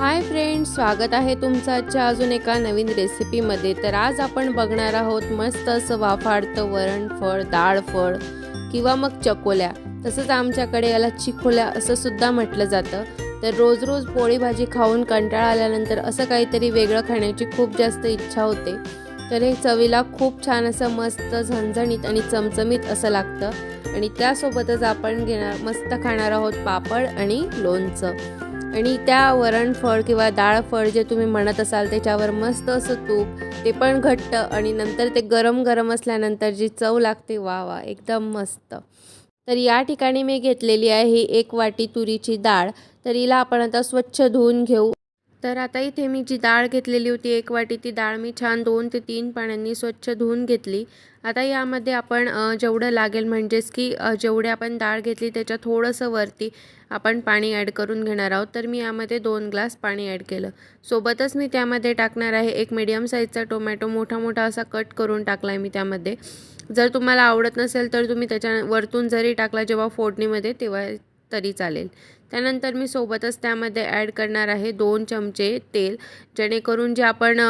Hi friend स्वागत आहे तुमचं आजच्या अजून एका नवीन रेसिपीमध्ये. तर आज आपण बघणार आहोत मस्त असं वाफाडतं वरण फळ डाळ फळ किंवा मग चकोल्या. तसंच आमच्याकडे याला चिकोल्या असं सुद्धा म्हटलं जातं. तर रोज रोज पोळी भाजी खाऊन कंटाळा आल्यानंतर असं काहीतरी वेगळं खाण्याची खूप जास्त इच्छा होते. तर हे चवीला खूप छान असं मस्त झणझणीत आणि चमचमीत असं लागतं. आणि त्यासोबतच आपण घेणार मस्त खाणार आहोत पापड आणि लोणचं. आणि त्या वरणफळ किंवा डाळ फळ जे तुम्ही म्हणत असाल त्याच्यावर मस्त असं तूप ते पण घट्ट आणि नंतर ते गरम गरम असल्यानंतर जी चव लागते वा वा एकदम मस्त. तर या ठिकाणी मी घेतलेली आहे एक वाटी तुरीची डाळ. तर हिला आपण आता स्वच्छ धुवून घेऊ. तर आता इथे मी जी डाळ घेतलेली होती एक वाटी ती डाळ मी छान दोन ते तीन पाण्यांनी स्वच्छ धुवून घेतली. आता यामध्ये आपण जेवढं लागेल म्हणजेच की जेवढे आपण डाळ घेतली त्याच्या थोडंसं वरती आपण पाणी ॲड करून घेणार आहोत. तर मी यामध्ये दोन ग्लास पाणी ॲड केलं. सोबतच मी त्यामध्ये टाकणार आहे एक मीडियम साईजचा टोमॅटो मोठा मोठा असा कट करून टाकला आहे मी त्यामध्ये. जर तुम्हाला आवडत नसेल तर तुम्ही त्याच्या वरतून जरी टाकला जेव्हा फोडणीमध्ये तेव्हा तरी चालेल. त्यानंतर मी सोबतच त्यामध्ये ॲड करणार आहे दोन चमचे तेल. जेणेकरून जे आपण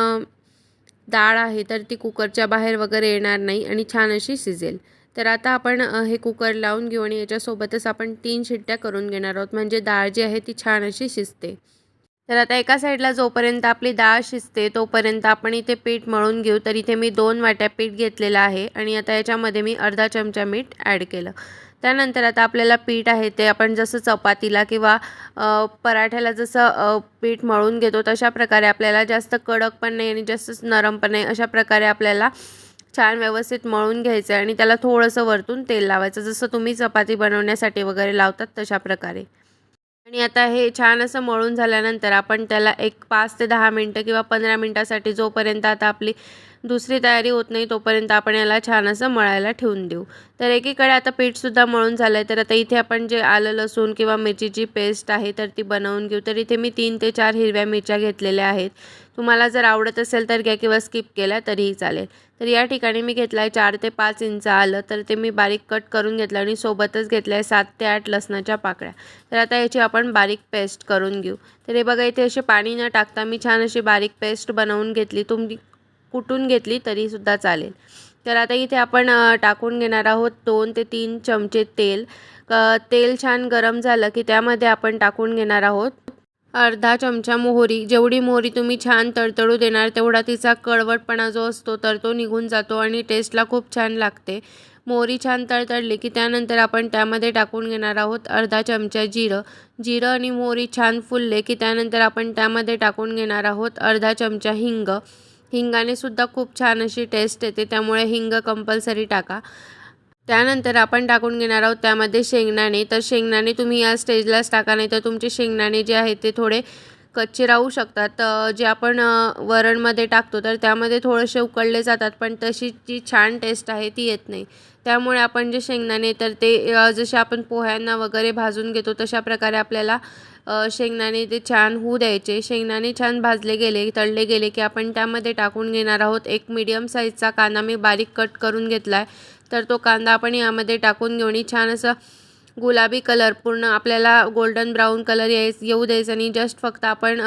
डाळ आहे तर ती कुकरच्या बाहेर वगैरे येणार नाही आणि छान अशी शिजेल. तर आता आपण हे कुकर लावून घेऊ आणि याच्यासोबतच आपण तीन शिट्ट्या करून घेणार आहोत. म्हणजे डाळ जी आहे ती छान अशी शिजते. तर आता एका साईडला जोपर्यंत आपली डाळ शिजते तोपर्यंत आपण इथे पीठ मळून घेऊ. तर इथे मी दोन वाट्या पीठ घेतलेलं आहे आणि आता याच्यामध्ये मी अर्धा चमचा मीठ ॲड केलं. त्यानंतर आता आपल्याला पीठ आहे ते आपण जसं चपातीला किंवा पराठ्याला जसं पीठ मळून घेतो तशा प्रकारे आपल्याला जास्त कडक पण नाही आणि जास्त नरम पण नाही अशा प्रकारे आपल्याला छान व्यवस्थित मळून घ्यायचं आहे आणि त्याला थोडंसं वरतून तेल लावायचं. जसं तुम्ही चपाती बनवण्यासाठी वगैरे लावतात तशा प्रकारे. आणि आता हे छान असं मळून झाल्यानंतर आपण त्याला एक पाच ते दहा मिनटं किंवा पंधरा मिनटासाठी जोपर्यंत आता आपली दुसरी तयारी होत नाही तोपर्यंत आपण याला छान असं मळायला ठेवून देऊ. तर एकीकडे आता पीठसुद्धा मळून झालं आहे तर आता इथे आपण जे आलं लसूण किंवा मिरचीची पेस्ट आहे तर ती बनवून घेऊ. तर इथे मी तीन ते चार हिरव्या मिरच्या घेतलेल्या आहेत. तुम्हाला जर आवडत असेल तर घ्या किंवा स्किप केला तरीही चालेल. तर या ठिकाणी मी घेतलं आहे चार ते पाच इंच आलं तर ते मी बारीक कट करून घेतलं आणि सोबतच घेतलं आहे सात ते आठ लसणाच्या पाकळ्या. तर आता याची आपण बारीक पेस्ट करून घेऊ. तर हे बघा इथे असे पाणी न टाकता मी छान अशी बारीक पेस्ट बनवून घेतली. तुम्ही कुटून घेतली तरीसुद्धा चालेल. तर आता इथे आपण टाकून घेणार आहोत दोन ते तीन चमचे तेल. तेल छान गरम झालं की त्यामध्ये आपण टाकून घेणार आहोत अर्धा चमचा मोहरी. जेवढी मोहरी तुम्ही छान तडतडू देणार तेवढा तिचा कळवटपणा जो असतो तर तो निघून जातो आणि टेस्टला खूप छान लागते. मोहरी छान तळतळली की त्यानंतर आपण त्यामध्ये टाकून घेणार आहोत अर्धा चमचा जिरं. जिरं आणि मोहरी छान फुलले की त्यानंतर आपण त्यामध्ये टाकून घेणार आहोत अर्धा चमचा हिंग. हिंगाने सुद्धा खूप छान अशी टेस्ट येते त्यामुळे हिंग कंपल्सरी टाका. त्यानंतर आपण टाकून घेणार आहोत त्यामध्ये शेंगदाणे. तर शेंगदाणे तुम्ही या स्टेजलाच टाका नाही तर तुमचे शेंगदाणे जे आहेत ते थोडे कच्चे राहू शकतात. जे आपण वरणमध्ये टाकतो तर त्यामध्ये थोडेसे उकळले जातात पण तशी जी छान टेस्ट आहे ती येत नाही. त्यामुळे आपण जे शेंगदाणे तर ते जसे आपण पोह्यांना वगैरे भाजून घेतो तशा प्रकारे आपल्याला शेंगदाणे ते छान होऊ द्यायचे. शेंगदाणे छान भाजले गेले तळले गेले की आपण त्यामध्ये टाकून घेणार आहोत. एक मीडियम साईजचा कांदा मी बारीक कट करून घेतला आहे तर तो कांदा आपण यामध्ये टाकून घेऊन छान असं गुलाबी कलर पूर्ण आपल्याला गोल्डन ब्राऊन कलर याय येऊ द्यायचं आणि जस्ट फक्त आपण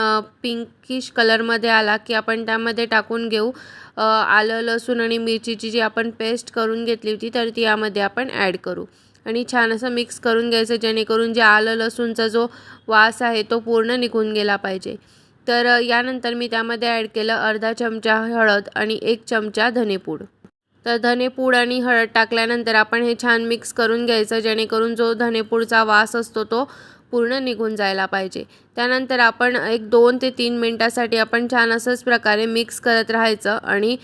पिंकिश कलरमध्ये आला की आपण त्यामध्ये टाकून घेऊ. आलं लसूण आणि मिरचीची जी आपण पेस्ट करून घेतली होती तर ती यामध्ये आपण ॲड करू. आणि छान असं मिक्स करून घ्यायचं जेणेकरून जे आलं लसूणचा जो वास आहे तो पूर्ण निघून गेला पाहिजे. तर यानंतर मी त्यामध्ये ॲड केलं अर्धा चमचा हळद आणि एक चमचा धनेपूड. तर धनेपूड आणि हळद टाकल्यानंतर आपण हे छान मिक्स करून घ्यायचं जेणेकरून जो धनेपूडचा वास असतो तो पूर्ण निघून जायला पाहिजे. त्यानंतर आपण एक दोन ते तीन मिनटासाठी आपण छान असंच प्रकारे मिक्स करत राहायचं आणि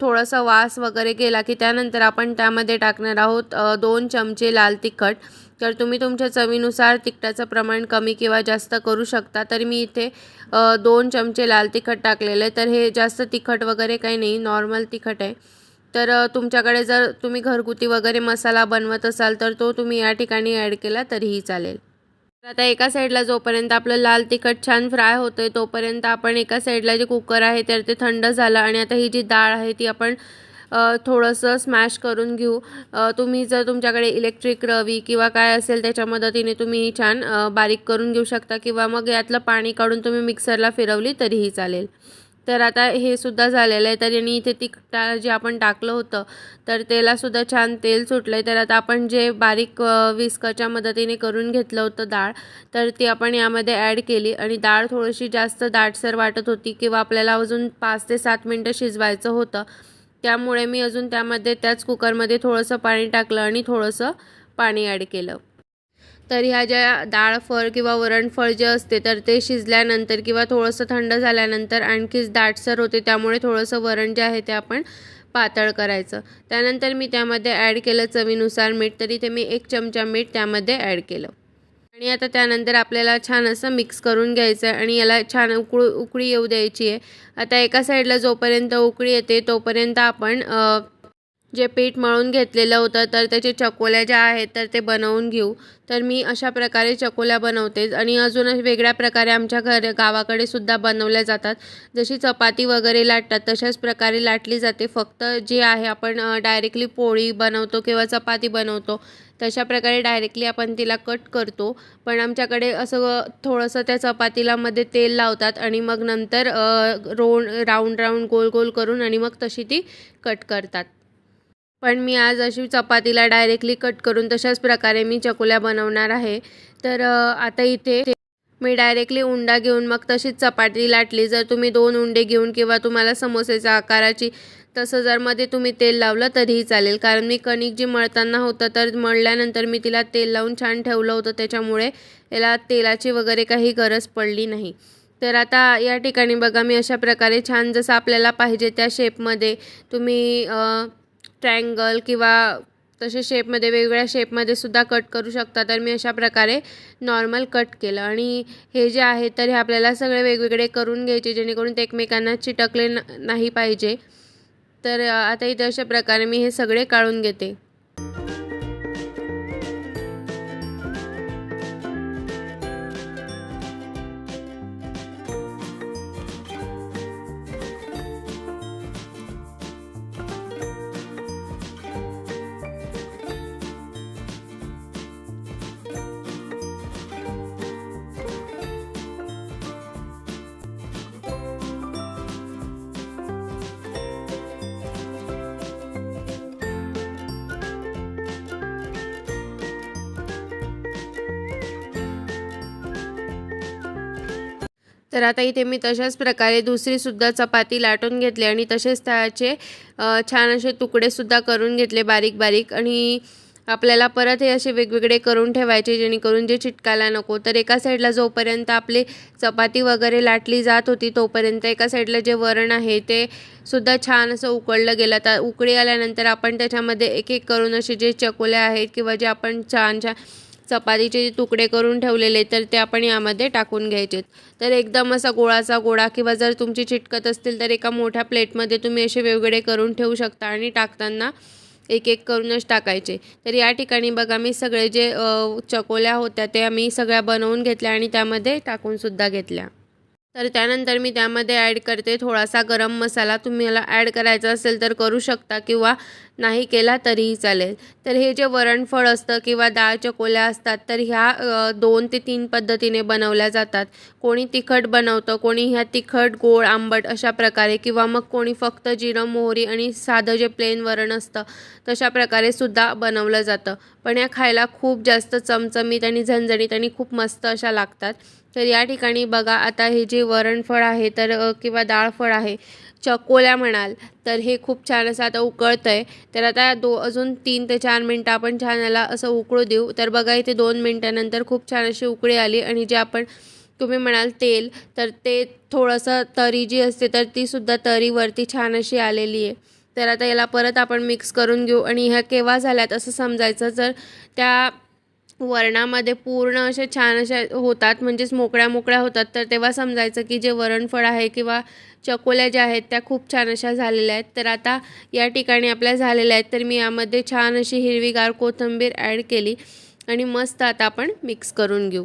थोडंसं वास वगैरे गेला की त्यानंतर आपण त्यामध्ये टाकणार आहोत दोन चमचे लाल तिखट. तर तुम्ही तुमच्या चवीनुसार तिखटाचं प्रमाण कमी किंवा जास्त करू शकता. तर मी इथे दोन चमचे लाल तिखट टाकलेलं आहे. तर हे जास्त तिखट वगैरे काही नाही नॉर्मल तिखट आहे. तर तुमच्याकडे जर तुम्ही घरगुती वगैरे मसाला बनवत असाल तर तो तुम्ही या ठिकाणी ॲड केला तरीही चालेल. आता एका साईडला जोपर्यंत आपलं लाल तिखट छान फ्राय होतोय आहे तोपर्यंत आपण एका साईडला जे कुकर आहे तर ते थंड झालं आणि आता ही जी डाळ आहे ती आपण थोडंसं स्मॅश करून घेऊ. तुम्ही जर तुमच्याकडे इलेक्ट्रिक रवी किंवा काय असेल त्याच्या मदतीने तुम्ही छान बारीक करून घेऊ शकता किंवा मग यातलं पाणी काढून तुम्ही मिक्सरला फिरवली तरीही चालेल. तर आता हे सुद्धा झालेलं आहे. तर यांनी इथे तिखटा जे आपण टाकलं होतं तर तेलासुद्धा छान तेल सुटलं आहे तर आता आपण जे बारीक विस्काच्या विस्कच्या मदतीने करून घेतलं होतं डाळ तर ती आपण यामध्ये ॲड केली. आणि डाळ थोडीशी जास्त दाटसर वाटत होती किंवा आपल्याला अजून पाच ते सात मिनटं शिजवायचं होतं. त्यामुळे मी अजून त्यामध्ये त्याच कुकरमध्ये थोडंसं पाणी टाकलं आणि थोडंसं पाणी ॲड केलं. तर ह्या ज्या डाळ फळ किंवा वरणफळ जे असते तर ते शिजल्यानंतर किंवा थोडंसं थंड झाल्यानंतर आणखीच दाटसर होते त्यामुळे थोडंसं वरण जे आहे ते आपण पातळ करायचं. त्यानंतर मी त्यामध्ये ॲड केलं चवीनुसार मीठ तरी ते मी एक चमचा मीठ त्यामध्ये ॲड केलं. आणि आता त्यानंतर आपल्याला छान असं मिक्स करून घ्यायचं आहे आणि याला छान उकळू उकळी येऊ द्यायची आहे. आता एका साईडला जोपर्यंत उकळी येते तोपर्यंत आपण जे पीठ मळून घेतलेलं होतं तर त्याचे चकोल्या ज्या आहेत तर ते बनवून घेऊ. तर मी अशा प्रकारे चकोल्या बनवते आणि अजून वेगळ्या प्रकारे आमच्या घर गावाकडे सुद्धा बनवल्या जातात. जशी चपाती वगैरे लाटतात तशाच प्रकारे लाटली जाते. फक्त जे आहे आपण डायरेक्टली पोळी बनवतो किंवा चपाती बनवतो तशा प्रकारे डायरेक्टली आपण तिला कट करतो. पण आमच्याकडे असं थोडंसं त्या चपातीला मध्ये तेल लावतात आणि मग नंतर रो राऊंड राऊंड गोल गोल करून आणि मग तशी ती कट करतात. पण मी आज अशी चपातीला डायरेक्टली कट करून तशाच प्रकारे मी चकुल्या बनवणार आहे. तर आता इथे मी डायरेक्टली उंडा घेऊन मग तशीच चपाती लाटली. जर तुम्ही दोन उंडे घेऊन किंवा तुम्हाला समोसेच्या आकाराची तसं जर मध्ये तुम्ही तेल लावलं तरीही चालेल. कारण मी कणिक जी मळताना होतं तर मळल्यानंतर मी तिला तेल लावून छान ठेवलं होतं. त्याच्यामुळे याला तेलाची वगैरे काही गरज पडली नाही. तर आता या ठिकाणी बघा मी अशा प्रकारे छान जसं आपल्याला पाहिजे त्या शेपमध्ये तुम्ही ट्रँगल किंवा तसे शेपमध्ये वेगवेगळ्या शेपमध्ये सुद्धा कट करू शकता. तर मी अशा प्रकारे नॉर्मल कट केलं. आणि हे जे आहे तर हे आपल्याला सगळे वेगवेगळे करून घ्यायचे जेणेकरून ते एकमेकांना चिटकले न नाही पाहिजे. तर आता इथे अशा प्रकारे मी हे सगळे काढून घेते. तर आता इथे मी तशाच प्रकारे दुसरीसुद्धा चपाती लाटून घेतली आणि तसेच त्याचे छान असे तुकडेसुद्धा करून घेतले बारीक बारीक. आणि आपल्याला परत हे असे वेगवेगळे करून ठेवायचे जेणेकरून जे चिटकायला नको. तर एका साईडला जोपर्यंत आपली चपाती वगैरे लाटली जात होती तोपर्यंत एका साईडला जे वरण आहे ते सुद्धा छान असं उकळलं गेलं. तर उकळी आल्यानंतर आपण त्याच्यामध्ये एक एक करून असे जे चकोल्या आहेत किंवा जे आपण छान छान चपातीचे जे तुकडे करून ठेवलेले तर ते आपण यामध्ये टाकून घ्यायचे तर एकदम असा गोळाचा गोळा किंवा जर तुमची चिटकत असतील तर एका मोठ्या प्लेटमध्ये तुम्ही असे वेगवेगळे करून ठेवू शकता आणि टाकताना एक एक करूनच टाकायचे. तर या ठिकाणी बघा मी सगळे जे चकोल्या होत्या ते मी सगळ्या बनवून घेतल्या आणि त्यामध्ये टाकूनसुद्धा घेतल्या. तर त्यानंतर मी त्यामध्ये ॲड करते थोडासा गरम मसाला. तुम्ही मला ॲड करायचा असेल तर करू शकता किंवा नाही केला तरीही चालेल. तर हे जे वरणफळ असतं किंवा डाळ चकोल्या असतात तर ह्या दोन ते तीन पद्धतीने बनवल्या जातात. कोणी तिखट बनवतं कोणी ह्या तिखट गोड आंबट अशा प्रकारे किंवा मग कोणी फक्त जिरं मोहरी आणि साधं जे प्लेन वरण असतं तशा प्रकारे सुद्धा बनवलं जातं. पण या खायला खूप जास्त चमचमीत आणि झणझणीत आणि खूप मस्त अशा लागतात. तर या ठिकाणी बघा आता हे जे वरणफळ आहे तर किंवा डाळफळ आहे चकोल्या म्हणाल तर हे खूप छान असं आता उकळतं आहे तर आता दो अजून तीन ते चार मिनटं आपण छान याला असं उकळू देऊ. तर बघा इथे दोन मिनटानंतर खूप छान अशी उकळी आली आणि जे आपण तुम्ही म्हणाल तेल तर ते थोडंसं तरी जी असते तर तीसुद्धा तरीवरती छान अशी आलेली आहे. तर आता याला परत आपण मिक्स करून घेऊ आणि ह्या केव्हा झाल्यात असं समजायचं. जर त्या वरणामध्ये पूर्ण असे छान अशा होतात म्हणजेच मोकळ्या मोकळ्या होतात. तर तेव्हा समजायचं की जे वरणफळ आहे किंवा चकोल्या ज्या आहेत त्या खूप छान अशा झालेल्या आहेत. तर आता या ठिकाणी आपल्या झालेल्या आहेत. तर मी यामध्ये छान अशी हिरवीगार कोथिंबीर ॲड केली आणि मस्त आता आपण मिक्स करून घेऊ.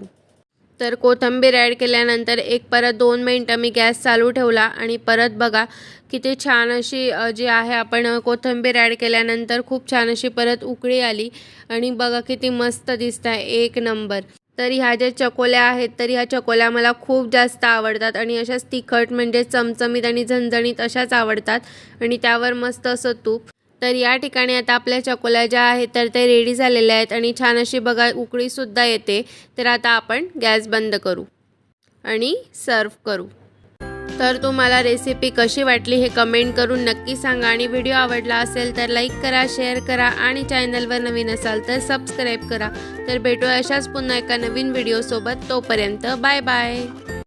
तर कोथिंबीर ॲड केल्यानंतर एक परत दोन मिनटं मी गॅस चालू ठेवला आणि परत बघा किती छान अशी जी आहे आपण कोथंबीर कोथिंबीर ॲड केल्यानंतर खूप छान अशी परत उकळी आली आणि बघा किती मस्त दिसत आहे एक नंबर. तर ह्या ज्या चकोल्या आहेत तर ह्या चकोल्या मला खूप जास्त आवडतात आणि अशाच तिखट म्हणजे चमचमीत आणि झणझणीत अशाच आवडतात आणि त्यावर मस्त असं तूप. तर या ठिकाणी आता आपल्या चकोल्या ज्या आहेत तर ते रेडी झालेल्या आहेत आणि छान अशी बघा उकळीसुद्धा येते. तर आता आपण गॅस बंद करू आणि सर्व करू. तर तुम्हाला रेसिपी कशी वाटली हे कमेंट करून नक्की सांगा आणि व्हिडिओ आवडला असेल तर लाईक करा शेअर करा आणि चॅनलवर नवीन असाल तर सबस्क्राईब करा. तर भेटू अशाच पुन्हा एका नवीन व्हिडिओसोबत तोपर्यंत बाय बाय